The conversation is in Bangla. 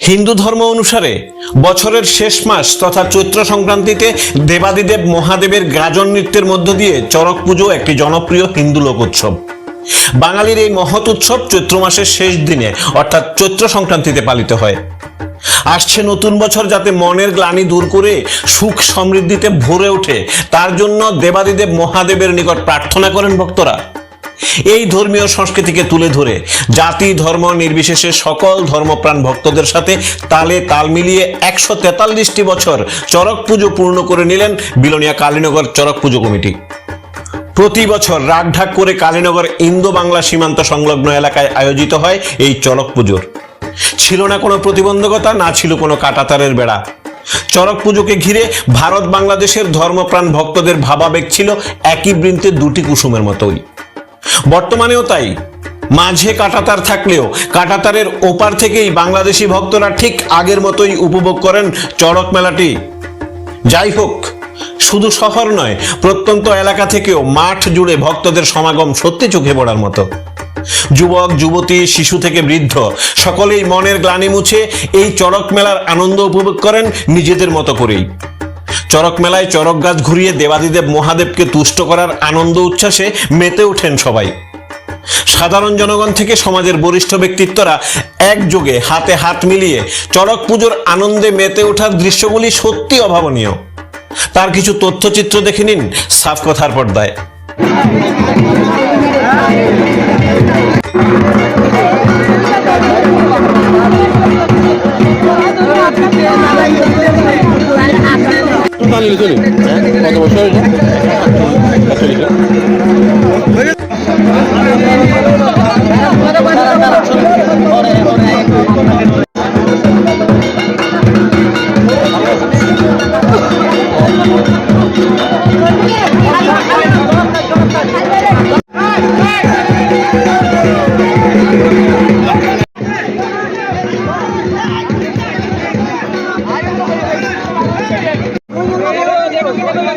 হিন্দু ধর্ম অনুসারে বছরের শেষ মাস তথা চৈত্র সংক্রান্তিতে দেবাদিদেব মহাদেবের গাজন নৃত্যের মধ্য দিয়ে চড়ক পুজো একটি জনপ্রিয় হিন্দু লোক উৎসব বাঙালির এই মহৎ উৎসব চৈত্র মাসের শেষ দিনে, অর্থাৎ চৈত্র সংক্রান্তিতে পালিত হয়। আসছে নতুন বছর যাতে মনের গ্লানি দূর করে সুখ সমৃদ্ধিতে ভরে ওঠে। তার জন্য দেবাদিদেব মহাদেবের নিকট প্রার্থনা করেন ভক্তরা। এই ধর্মীয় সংস্কৃতিকে তুলে ধরে জাতি, ধর্ম নির্বিশেষে সকল ধর্মপ্রাণ ভক্তদের সাথে তালে তাল মিলিয়ে একশো তেতাল্লিশটি বছর চরক পুজো পূর্ণ করে নিলেন বিলোনিয়া কালীনগর চরক পুজো কমিটি। প্রতি বছর রাগঢাক করে কালীনগর ইন্দো বাংলা সীমান্ত সংলগ্ন এলাকায় আয়োজিত হয় এই চড়ক পুজোর। ছিল না কোনো প্রতিবন্ধকতা, না ছিল কোনো কাটাতারের বেড়া। চড়ক পুজোকে ঘিরে ভারত বাংলাদেশের ধর্মপ্রাণ ভক্তদের ভাবাবেগ ছিল একই বৃন্তে দুটি কুসুমের মতোই। বর্তমানেও তাই। মাঝে কাটাতার থাকলেও কাটাতারের ওপার থেকেই বাংলাদেশি ভক্তরা ঠিক আগের মতোই উপভোগ করেন চড়ক মেলাটি। যাই হোক, শুধু শহর নয়, প্রত্যন্ত এলাকা থেকেও মাঠ জুড়ে ভক্তদের সমাগম সত্যি চোখে পড়ার মতো। যুবক, যুবতী, শিশু থেকে বৃদ্ধ। সকলেই মনের গ্লানি মুছে এই চড়ক মেলার আনন্দ উপভোগ করেন নিজেদের মতো করেই। চরক মেলায় চরক গাছ ঘুরিয়ে দেবাদিদেব মহাদেবকে তুষ্ট করার আনন্দ উচ্ছ্বাসে মেতে ওঠেন সবাই। সাধারণ জনগণ থেকে সমাজের বরিষ্ঠ ব্যক্তিত্বরা একযোগে হাতে হাত মিলিয়ে চড়ক পুজোর আনন্দে মেতে ওঠার দৃশ্যগুলি সত্যি অভাবনীয়। তার কিছু তথ্যচিত্র দেখে নিন সাফ কথার পর্দায়। কত নিলে কত বছর Thank you.